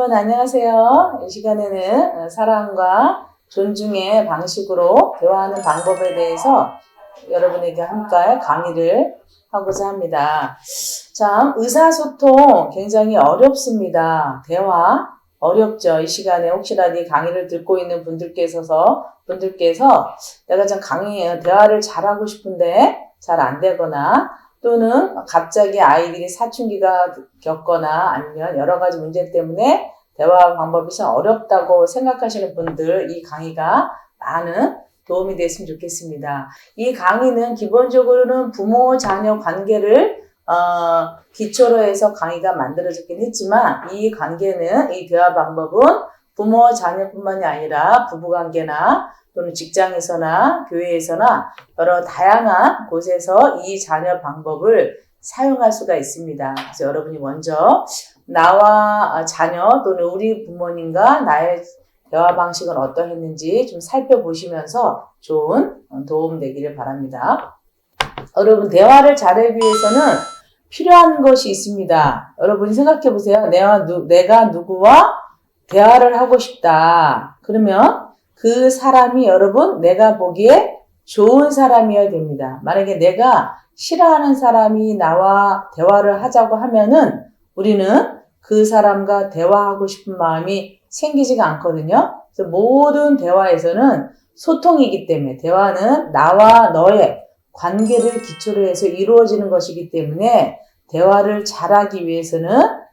여러분 안녕하세요. 이 시간에는 어, 사랑과 존중의 방식으로 대화하는 방법에 대해서 여러분에게 함께 강의를 하고자 합니다. 참 의사소통 굉장히 어렵습니다. 대화 어렵죠. 이 시간에 혹시라도 이 강의를 듣고 있는 분들께서 분들께서 내가 좀 강의 대화를 잘하고 싶은데 잘 안 되거나 또는 갑자기 아이들이 사춘기가 겪거나 아니면 여러 가지 문제 때문에 대화 방법이 참 어렵다고 생각하시는 분들 이 강의가 많은 도움이 됐으면 좋겠습니다. 이 강의는 기본적으로는 부모 자녀 관계를 어, 기초로 해서 강의가 만들어졌긴 했지만 이 관계는 이 대화 방법은 부모 자녀뿐만이 아니라 부부 관계나 또는 직장에서나 교회에서나 여러 다양한 곳에서 이 자녀 방법을 사용할 수가 있습니다. 그래서 여러분이 먼저 나와 자녀 또는 우리 부모님과 나의 대화 방식은 어떠했는지 좀 살펴보시면서 좋은 도움 되기를 바랍니다. 여러분 대화를 잘하기 위해서는 필요한 것이 있습니다. 여러분이 생각해 보세요. 내가, 누, 내가 누구와 대화를 하고 싶다. 그러면 그 사람이 여러분 내가 보기에 좋은 사람이어야 됩니다. 만약에 내가 싫어하는 사람이 나와 대화를 하자고 하면은 우리는 그 사람과 대화하고 싶은 마음이 생기지가 않거든요. 그래서 모든 대화에서는 소통이기 때문에 대화는 나와 너의 관계를 기초로 해서 이루어지는 것이기 때문에 대화를 잘하기 위해서는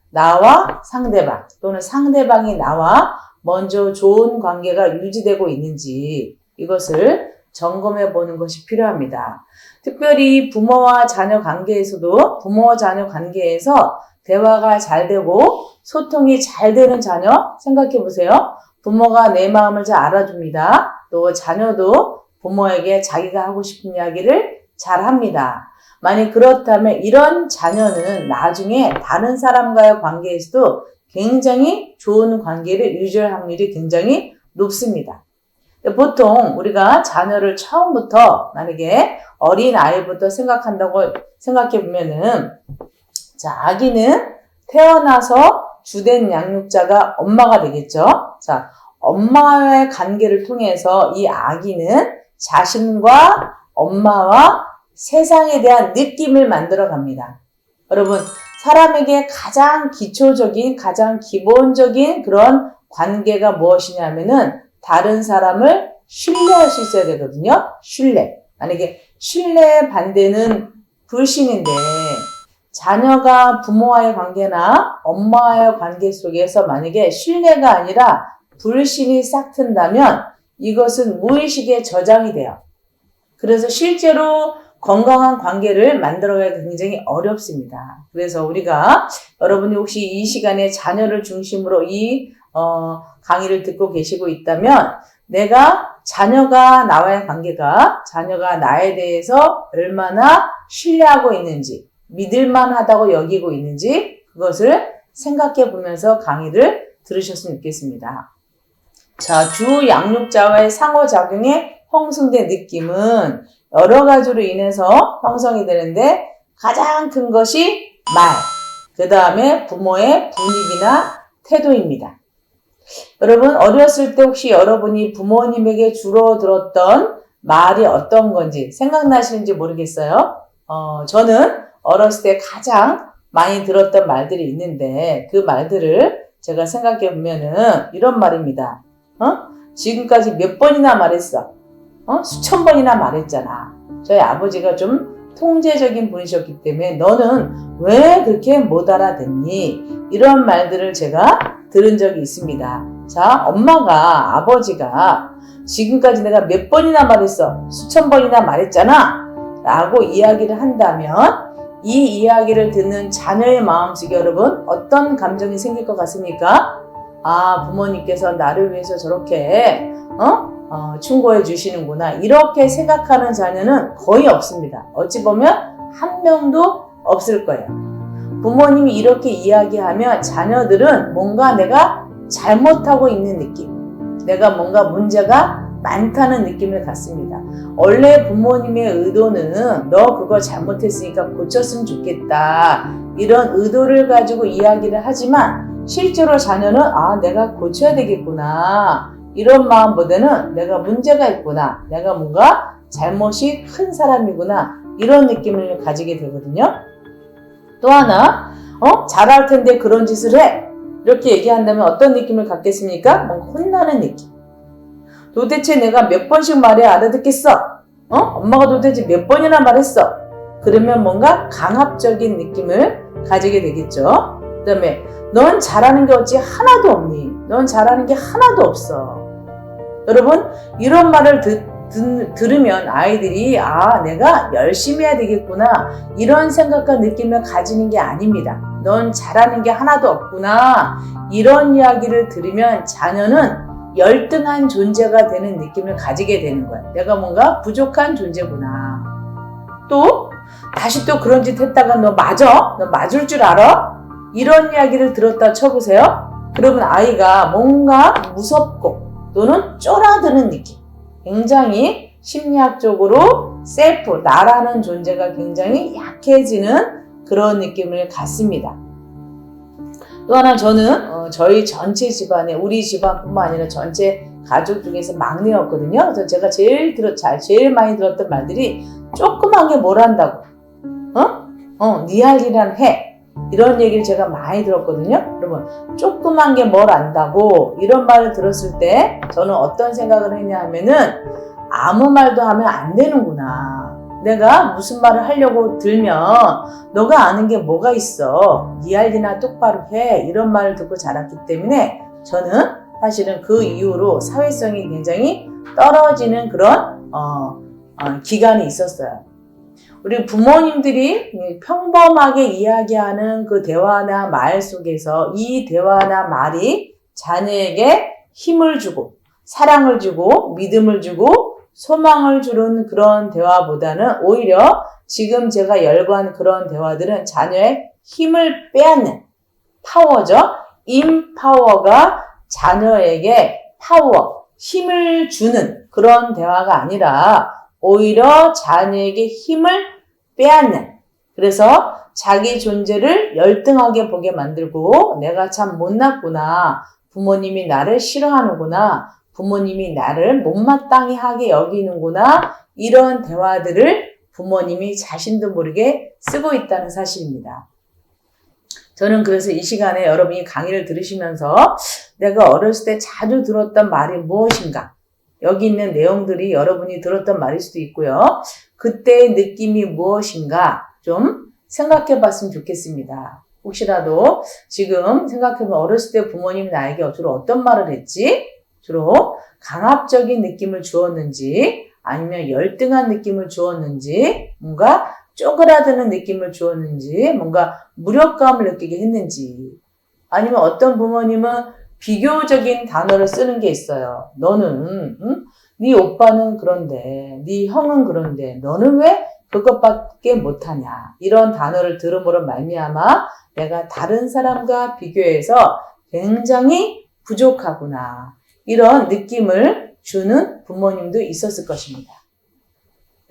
나와 상대방 또는 상대방이 나와 먼저 좋은 관계가 유지되고 있는지 이것을 점검해 보는 것이 필요합니다. 특별히 부모와 자녀 관계에서도 부모와 자녀 관계에서 대화가 잘 되고 소통이 잘 되는 자녀 생각해 보세요. 부모가 내 마음을 잘 알아줍니다. 또 자녀도 부모에게 자기가 하고 싶은 이야기를 잘 합니다. 만약 그렇다면 이런 자녀는 나중에 다른 사람과의 관계에서도 굉장히 좋은 관계를 유지할 확률이 굉장히 높습니다. 보통 우리가 자녀를 처음부터 만약에 어린 아이부터 생각한다고 생각해 보면은 자 아기는 태어나서 주된 양육자가 엄마가 되겠죠. 자 엄마의 관계를 통해서 이 아기는 자신과 엄마와 세상에 대한 느낌을 만들어 갑니다. 여러분 사람에게 가장 기초적인, 가장 기본적인 그런 관계가 무엇이냐면은 다른 사람을 신뢰할 수 있어야 되거든요. 신뢰. 만약에 신뢰 반대는 불신인데 자녀가 부모와의 관계나 엄마와의 관계 속에서 만약에 신뢰가 아니라 불신이 싹 튼다면 이것은 무의식에 저장이 돼요. 그래서 실제로 건강한 관계를 만들어가기 굉장히 어렵습니다. 그래서 우리가 여러분이 혹시 이 시간에 자녀를 중심으로 이 어, 강의를 듣고 계시고 있다면 내가 자녀가 나와의 관계가 자녀가 나에 대해서 얼마나 신뢰하고 있는지 믿을만 하다고 여기고 있는지 그것을 생각해 보면서 강의를 들으셨으면 좋겠습니다. 자, 주 양육자와의 상호작용에 형성된 느낌은 여러 가지로 인해서 형성이 되는데 가장 큰 것이 말, 그 다음에 부모의 분위기나 태도입니다. 여러분 어렸을 때 혹시 여러분이 부모님에게 주로 들었던 말이 어떤 건지 생각나시는지 모르겠어요. 어, 저는 어렸을 때 가장 많이 들었던 말들이 있는데 그 말들을 제가 생각해 보면은 이런 말입니다. 어? 지금까지 몇 번이나 말했어. 어? 수천 번이나 말했잖아. 저희 아버지가 좀 통제적인 분이셨기 때문에 너는 왜 그렇게 못 알아듣니? 이런 말들을 제가 들은 적이 있습니다. 자, 엄마가, 아버지가 지금까지 내가 몇 번이나 말했어? 수천 번이나 말했잖아? 라고 이야기를 한다면 이 이야기를 듣는 자녀의 마음속에 여러분 어떤 감정이 생길 것 같습니까? 아, 부모님께서 나를 위해서 저렇게, 어? 어, 충고해 주시는구나. 이렇게 생각하는 자녀는 거의 없습니다. 어찌 보면 한 명도 없을 거예요. 부모님이 이렇게 이야기하면 자녀들은 뭔가 내가 잘못하고 있는 느낌, 내가 뭔가 문제가 많다는 느낌을 갖습니다. 원래 부모님의 의도는 너 그거 잘못했으니까 고쳤으면 좋겠다. 이런 의도를 가지고 이야기를 하지만 실제로 자녀는 아 내가 고쳐야 되겠구나 이런 마음보다는 내가 문제가 있구나 내가 뭔가 잘못이 큰 사람이구나 이런 느낌을 가지게 되거든요. 또 하나 어 잘할 텐데 그런 짓을 해 이렇게 얘기한다면 어떤 느낌을 갖겠습니까? 뭔가 혼나는 느낌. 도대체 내가 몇 번씩 말해 알아듣겠어? 어? 엄마가 도대체 몇 번이나 말했어? 그러면 뭔가 강압적인 느낌을 가지게 되겠죠. 그 다음에 넌 잘하는 게 어찌 하나도 없니? 넌 잘하는 게 하나도 없어. 여러분 이런 말을 듣, 듣, 들으면 아이들이 아 내가 열심히 해야 되겠구나 이런 생각과 느낌을 가지는 게 아닙니다. 넌 잘하는 게 하나도 없구나 이런 이야기를 들으면 자녀는 열등한 존재가 되는 느낌을 가지게 되는 거야. 내가 뭔가 부족한 존재구나. 또 다시 또 그런 짓 했다가 너 맞아? 너 맞을 줄 알아? 이런 이야기를 들었다 쳐보세요. 그러면 아이가 뭔가 무섭고 또는 쫄아드는 느낌. 굉장히 심리학적으로 셀프, 나라는 존재가 굉장히 약해지는 그런 느낌을 갖습니다. 또 하나 저는 어, 저희 전체 집안에 우리 집안뿐만 아니라 전체 가족 중에서 막내였거든요. 그래서 제가 제일 들어 잘 제일 많이 들었던 말들이 조그만 게 뭘 한다고, 어, 어, 네 할 일이란 해 이런 얘기를 제가 많이 들었거든요. 여러분 조그만 게 뭘 안다고 이런 말을 들었을 때 저는 어떤 생각을 했냐 하면은 아무 말도 하면 안 되는구나. 내가 무슨 말을 하려고 들면 너가 아는 게 뭐가 있어. 네할 일이나 똑바로 해. 이런 말을 듣고 자랐기 때문에 저는 사실은 그 이후로 사회성이 굉장히 떨어지는 그런 어, 어, 기간이 있었어요. 우리 부모님들이 평범하게 이야기하는 그 대화나 말 속에서 이 대화나 말이 자녀에게 힘을 주고 사랑을 주고 믿음을 주고 소망을 주는 그런 대화보다는 오히려 지금 제가 열거한 그런 대화들은 자녀의 힘을 빼앗는 파워죠. 임파워가 자녀에게 파워, 힘을 주는 그런 대화가 아니라 오히려 자녀에게 힘을 빼앗는 그래서 자기 존재를 열등하게 보게 만들고 내가 참 못났구나. 부모님이 나를 싫어하는구나. 부모님이 나를 못마땅히 하게 여기는구나. 이런 대화들을 부모님이 자신도 모르게 쓰고 있다는 사실입니다. 저는 그래서 이 시간에 여러분이 강의를 들으시면서 내가 어렸을 때 자주 들었던 말이 무엇인가? 여기 있는 내용들이 여러분이 들었던 말일 수도 있고요. 그때의 느낌이 무엇인가 좀 생각해 봤으면 좋겠습니다. 혹시라도 지금 생각해보면 어렸을 때 부모님 나에게 주로 어떤 말을 했지? 주로 강압적인 느낌을 주었는지 아니면 열등한 느낌을 주었는지 뭔가 쪼그라드는 느낌을 주었는지 뭔가 무력감을 느끼게 했는지 아니면 어떤 부모님은 비교적인 단어를 쓰는 게 있어요. 너는 응? 네 오빠는 그런데 네 형은 그런데 너는 왜 그것밖에 못하냐 이런 단어를 들음으로 말미암아 내가 다른 사람과 비교해서 굉장히 부족하구나 이런 느낌을 주는 부모님도 있었을 것입니다.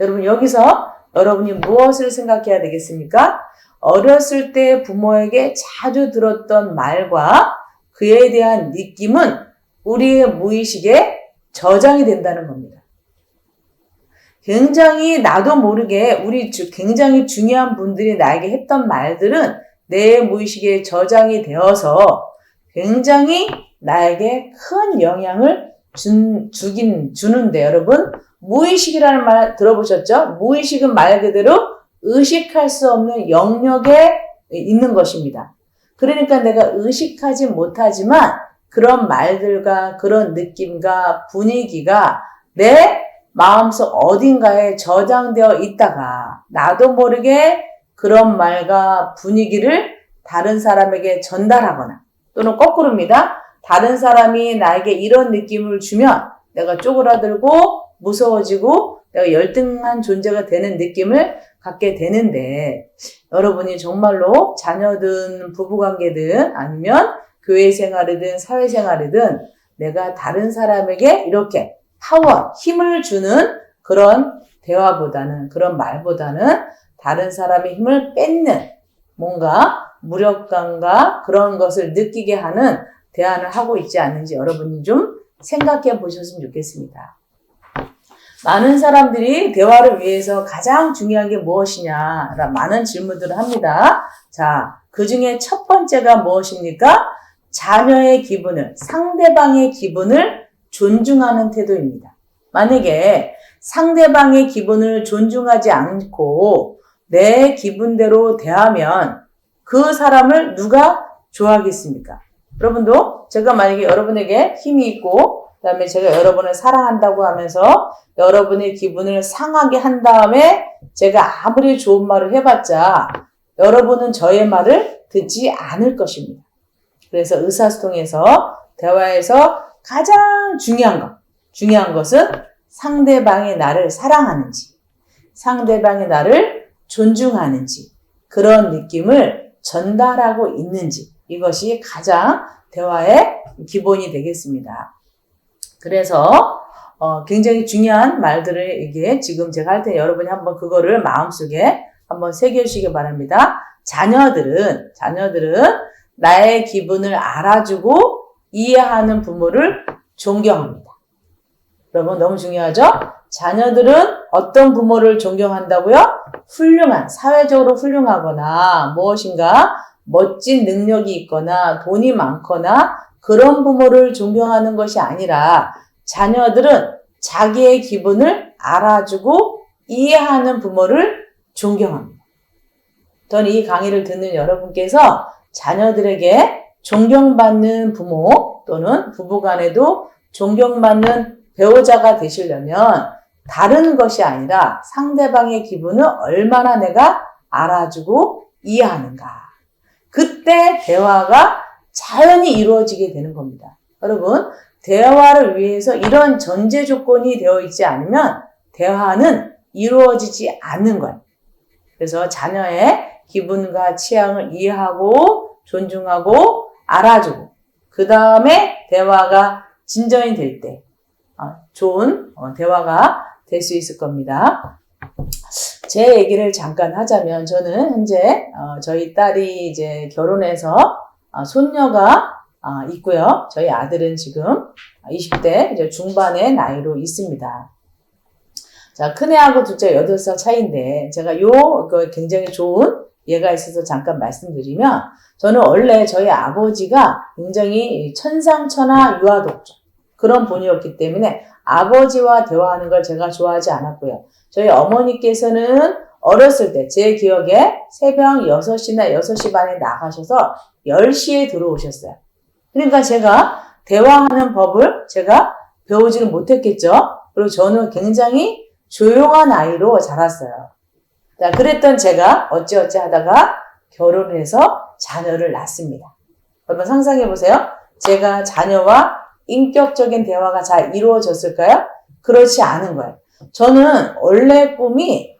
여러분 여기서 여러분이 무엇을 생각해야 되겠습니까? 어렸을 때 부모에게 자주 들었던 말과 그에 대한 느낌은 우리의 무의식에 저장이 된다는 겁니다. 굉장히 나도 모르게 우리 굉장히 중요한 분들이 나에게 했던 말들은 내 무의식에 저장이 되어서 굉장히 나에게 큰 영향을 준, 주긴 주는데 여러분 무의식이라는 말 들어보셨죠? 무의식은 말 그대로 의식할 수 없는 영역에 있는 것입니다. 그러니까 내가 의식하지 못하지만 그런 말들과 그런 느낌과 분위기가 내 마음속 어딘가에 저장되어 있다가 나도 모르게 그런 말과 분위기를 다른 사람에게 전달하거나 또는 거꾸로입니다. 다른 사람이 나에게 이런 느낌을 주면 내가 쪼그라들고 무서워지고 내가 열등한 존재가 되는 느낌을 갖게 되는데 여러분이 정말로 자녀든 부부관계든 아니면 교회 생활이든 사회 생활이든 내가 다른 사람에게 이렇게 파워, 힘을 주는 그런 대화보다는 그런 말보다는 다른 사람의 힘을 뺏는 뭔가 무력감과 그런 것을 느끼게 하는 대안을 하고 있지 않는지 여러분이 좀 생각해 보셨으면 좋겠습니다. 많은 사람들이 대화를 위해서 가장 중요한 게 무엇이냐, 많은 질문들을 합니다. 자, 그 중에 첫 번째가 무엇입니까? 자녀의 기분을, 상대방의 기분을 존중하는 태도입니다. 만약에 상대방의 기분을 존중하지 않고 내 기분대로 대하면 그 사람을 누가 좋아하겠습니까? 여러분도 제가 만약에 여러분에게 힘이 있고 그 다음에 제가 여러분을 사랑한다고 하면서 여러분의 기분을 상하게 한 다음에 제가 아무리 좋은 말을 해봤자 여러분은 저의 말을 듣지 않을 것입니다. 그래서 의사소통에서 대화에서 가장 중요한 것, 중요한 것은 상대방이 나를 사랑하는지, 상대방이 나를 존중하는지, 그런 느낌을 전달하고 있는지, 이것이 가장 대화의 기본이 되겠습니다. 그래서 어, 굉장히 중요한 말들을 이게 지금 제가 할 때 여러분이 한번 그거를 마음속에 한번 새겨주시기 바랍니다. 자녀들은 자녀들은 나의 기분을 알아주고 이해하는 부모를 존경합니다. 여러분 너무 중요하죠? 자녀들은 어떤 부모를 존경한다고요? 훌륭한, 사회적으로 훌륭하거나 무엇인가 멋진 능력이 있거나 돈이 많거나 그런 부모를 존경하는 것이 아니라 자녀들은 자기의 기분을 알아주고 이해하는 부모를 존경합니다. 저는 이 강의를 듣는 여러분께서 자녀들에게 존경받는 부모 또는 부부간에도 존경받는 배우자가 되시려면 다른 것이 아니라 상대방의 기분을 얼마나 내가 알아주고 이해하는가. 그때 대화가 자연히 이루어지게 되는 겁니다. 여러분, 대화를 위해서 이런 전제 조건이 되어 있지 않으면 대화는 이루어지지 않는 거예요. 그래서 자녀의 기분과 취향을 이해하고 존중하고 알아주고 그 다음에 대화가 진전이 될 때 좋은 어, 대화가 될 수 있을 겁니다. 제 얘기를 잠깐 하자면 저는 현재 어, 저희 딸이 이제 결혼해서 어, 손녀가 있고요. 저희 아들은 지금 20대 이제 중반의 나이로 있습니다. 자, 큰애하고 둘째 8살 차이인데 제가 요그 굉장히 좋은 예가 있어서 잠깐 말씀드리면 저는 원래 저희 아버지가 굉장히 천상천하 유아독자 그런 분이었기 때문에 아버지와 대화하는 걸 제가 좋아하지 않았고요. 저희 어머니께서는 어렸을 때 제 기억에 새벽 6시나 6시 반에 나가셔서 10시에 들어오셨어요. 그러니까 제가 대화하는 법을 제가 배우지는 못했겠죠. 그리고 저는 굉장히 조용한 아이로 자랐어요. 자, 그랬던 제가 어찌어찌 하다가 결혼을 해서 자녀를 낳습니다. 여러분 상상해 보세요. 제가 자녀와 인격적인 대화가 잘 이루어졌을까요? 그렇지 않은 거예요. 저는 원래 꿈이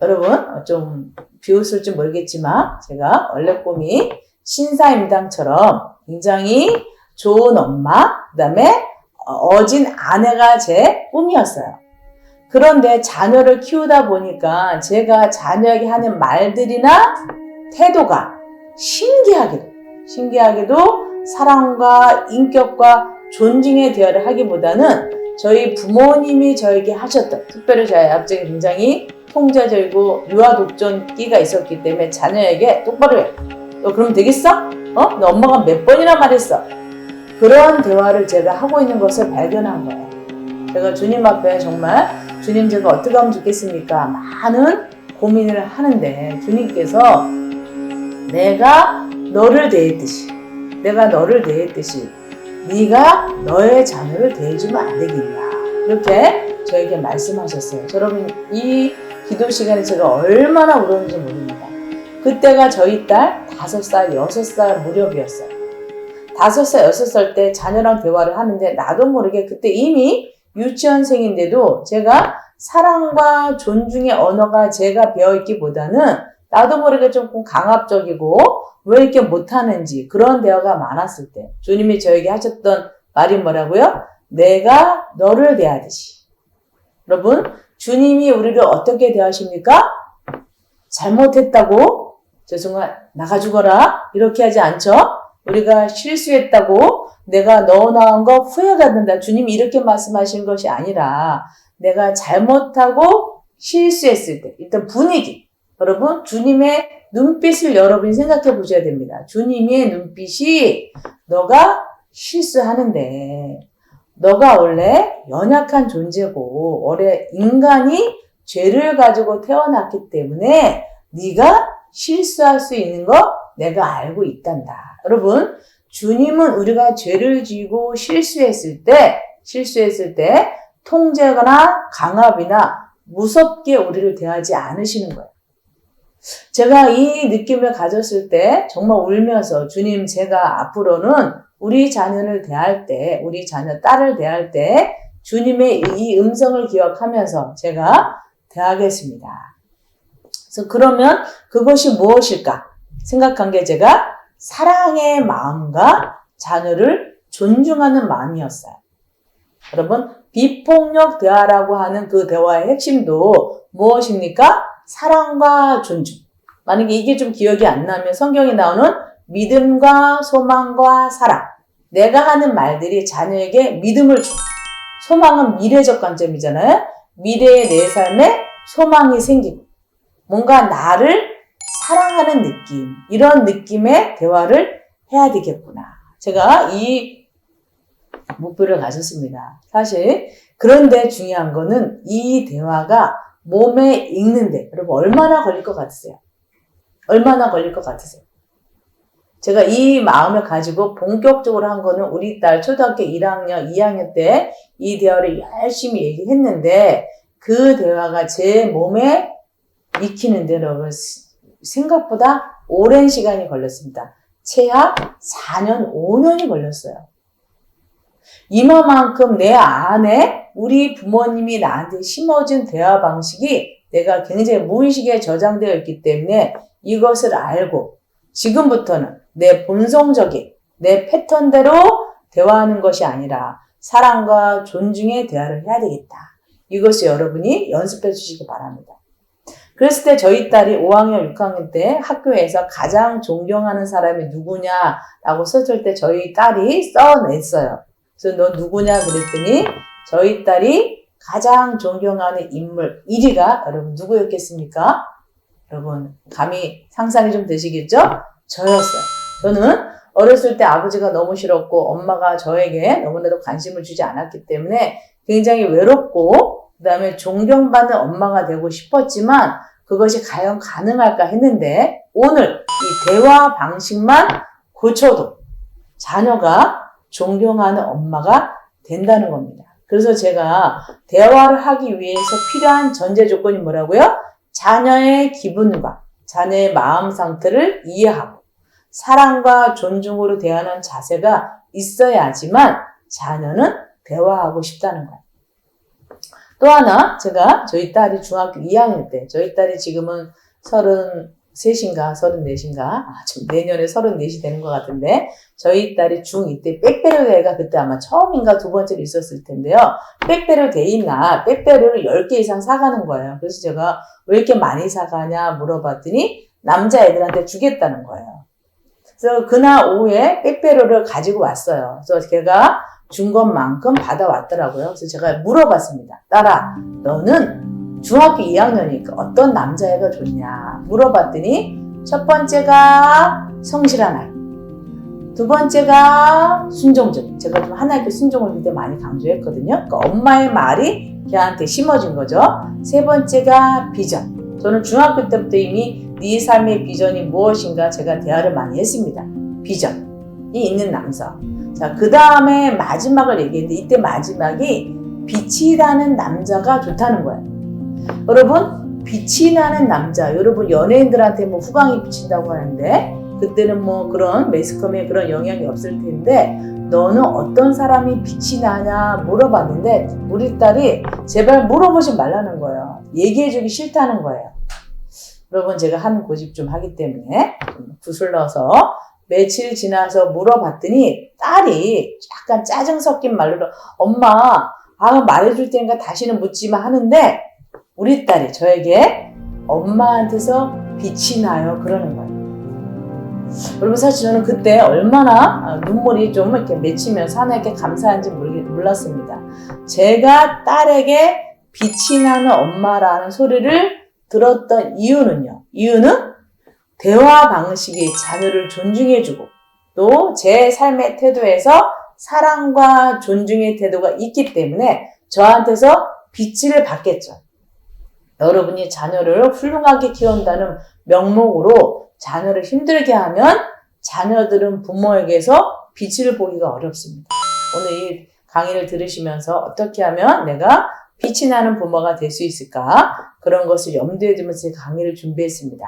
여러분 좀 비웃을지 모르겠지만 제가 원래 꿈이 신사임당처럼 굉장히 좋은 엄마 그다음에 어진 아내가 제 꿈이었어요. 그런데 자녀를 키우다 보니까 제가 자녀에게 하는 말들이나 태도가 신기하게도 신기하게도 사랑과 인격과 존중의 대화를 하기보다는 저희 부모님이 저에게 하셨던 특별히 저희 아버지가 굉장히 통제적이고 유아 독존기가 있었기 때문에 자녀에게 똑바로 해. 너 그러면 되겠어? 어? 너 엄마가 몇 번이나 말했어? 그런 대화를 제가 하고 있는 것을 발견한 거예요. 제가 주님 앞에 정말 주님 제가 어떻게 하면 좋겠습니까? 많은 고민을 하는데 주님께서 내가 너를 대했듯이 내가 너를 대했듯이 네가 너의 자녀를 대해주면 안 되겠냐 이렇게 저에게 말씀하셨어요. 여러분 이 기도 시간에 제가 얼마나 울었는지 모릅니다. 그때가 저희 딸 다섯 살 여섯 살 무렵이었어요. 다섯 살 여섯 살 때 자녀랑 대화를 하는데 나도 모르게 그때 이미 유치원생인데도 제가 사랑과 존중의 언어가 제가 배어있기보다는 나도 모르게 조금 강압적이고 왜 이렇게 못하는지 그런 대화가 많았을 때 주님이 저에게 하셨던 말이 뭐라고요? 내가 너를 대하듯이. 여러분, 주님이 우리를 어떻게 대하십니까? 잘못했다고 죄송한 나가 죽어라 이렇게 하지 않죠? 우리가 실수했다고 내가 넣어 나온 거 후회가 된다. 주님이 이렇게 말씀하신 것이 아니라 내가 잘못하고 실수했을 때 일단 분위기 여러분 주님의 눈빛을 여러분이 생각해 보셔야 됩니다. 주님의 눈빛이 너가 실수하는데 너가 원래 연약한 존재고 원래 인간이 죄를 가지고 태어났기 때문에 네가 실수할 수 있는 거 내가 알고 있단다. 여러분 주님은 우리가 죄를 지고 실수했을 때 실수했을 때 통제거나 강압이나 무섭게 우리를 대하지 않으시는 거예요. 제가 이 느낌을 가졌을 때 정말 울면서 주님 제가 앞으로는 우리 자녀를 대할 때 우리 자녀 딸을 대할 때 주님의 이 음성을 기억하면서 제가 대하겠습니다. 그래서 그러면 그것이 무엇일까 생각한 게 제가 사랑의 마음과 자녀를 존중하는 마음이었어요. 여러분 비폭력 대화라고 하는 그 대화의 핵심도 무엇입니까? 사랑과 존중. 만약에 이게 좀 기억이 안 나면 성경에 나오는 믿음과 소망과 사랑. 내가 하는 말들이 자녀에게 믿음을 줘. 소망은 미래적 관점이잖아요. 미래의 내 삶에 소망이 생기고 뭔가 나를 사랑하는 느낌 이런 느낌의 대화를 해야 되겠구나. 제가 이 목표를 가졌습니다. 사실 그런데 중요한 거는 이 대화가 몸에 익는데 여러분 얼마나 걸릴 것 같으세요? 얼마나 걸릴 것 같으세요? 제가 이 마음을 가지고 본격적으로 한 거는 우리 딸 초등학교 1학년, 2학년 때 이 대화를 열심히 얘기했는데 그 대화가 제 몸에 익히는데 여러분 생각보다 오랜 시간이 걸렸습니다. 최하 4년, 5년이 걸렸어요. 이만큼 내 안에 우리 부모님이 나한테 심어준 대화 방식이 내가 굉장히 무의식에 저장되어 있기 때문에 이것을 알고 지금부터는 내 본성적인 내 패턴대로 대화하는 것이 아니라 사랑과 존중의 대화를 해야 되겠다. 이것을 여러분이 연습해 주시기 바랍니다. 그랬을 때 저희 딸이 5학년, 6학년 때 학교에서 가장 존경하는 사람이 누구냐라고 썼을 때 저희 딸이 써냈어요. 그래서 너 누구냐 그랬더니 저희 딸이 가장 존경하는 인물 1위가 여러분 누구였겠습니까? 여러분 감히 상상이 좀 되시겠죠? 저였어요. 저는 어렸을 때 아버지가 너무 싫었고 엄마가 저에게 너무나도 관심을 주지 않았기 때문에 굉장히 외롭고 그 다음에 존경받는 엄마가 되고 싶었지만 그것이 과연 가능할까 했는데 오늘 이 대화 방식만 고쳐도 자녀가 존경하는 엄마가 된다는 겁니다. 그래서 제가 대화를 하기 위해서 필요한 전제 조건이 뭐라고요? 자녀의 기분과 자녀의 마음 상태를 이해하고 사랑과 존중으로 대하는 자세가 있어야지만 자녀는 대화하고 싶다는 거예요. 또 하나 제가 저희 딸이 중학교 2학년 때 저희 딸이 지금은 33인가 34인가 아, 좀 내년에 34이 되는 것 같은데 저희 딸이 중2 때 빼빼로 대회가 그때 아마 처음인가 두 번째로 있었을 텐데요. 빼빼로 데이날 빼빼로를 10개 이상 사가는 거예요. 그래서 제가 왜 이렇게 많이 사가냐 물어봤더니 남자애들한테 주겠다는 거예요. 그래서 그날 오후에 빼빼로를 가지고 왔어요. 그래서 제가 준 것만큼 받아왔더라고요. 그래서 제가 물어봤습니다. 딸아, 너는 중학교 2학년이니까 어떤 남자애가 좋냐? 물어봤더니 첫 번째가 성실한 아이. 두 번째가 순종적. 제가 좀 하나님께 순종을 그때 많이 강조했거든요. 그러니까 엄마의 말이 걔한테 심어진 거죠. 세 번째가 비전. 저는 중학교 때부터 이미 네 삶의 비전이 무엇인가 제가 대화를 많이 했습니다. 비전이 있는 남자. 자, 그 다음에 마지막을 얘기했는데 이때 마지막이 빛이 나는 남자가 좋다는 거예요. 여러분, 빛이 나는 남자. 여러분, 연예인들한테 뭐 후광이 비친다고 하는데 그때는 뭐 그런 매스컴에 그런 영향이 없을 텐데 너는 어떤 사람이 빛이 나냐 물어봤는데 우리 딸이 제발 물어보지 말라는 거예요. 얘기해주기 싫다는 거예요. 여러분 제가 한 고집 좀 하기 때문에 좀 구슬러서 며칠 지나서 물어봤더니 딸이 약간 짜증 섞인 말로 엄마 아 말해줄 테니까 다시는 묻지 마 하는데 우리 딸이 저에게 엄마한테서 빛이 나요 그러는 거예요. 여러분 사실 저는 그때 얼마나 어, 눈물이 좀 이렇게 맺히면서 하나님께 감사한지 몰랐습니다. 제가 딸에게 빛이 나는 엄마라는 소리를 들었던 이유는요. 이유는 대화 방식이 자녀를 존중해주고 또 제 삶의 태도에서 사랑과 존중의 태도가 있기 때문에 저한테서 빛을 받겠죠. 여러분이 자녀를 훌륭하게 키운다는 명목으로 자녀를 힘들게 하면 자녀들은 부모에게서 빛을 보기가 어렵습니다. 오늘 이 강의를 들으시면서 어떻게 하면 내가 빛이 나는 부모가 될 수 있을까? 그런 것을 염두에 두면서 이 강의를 준비했습니다.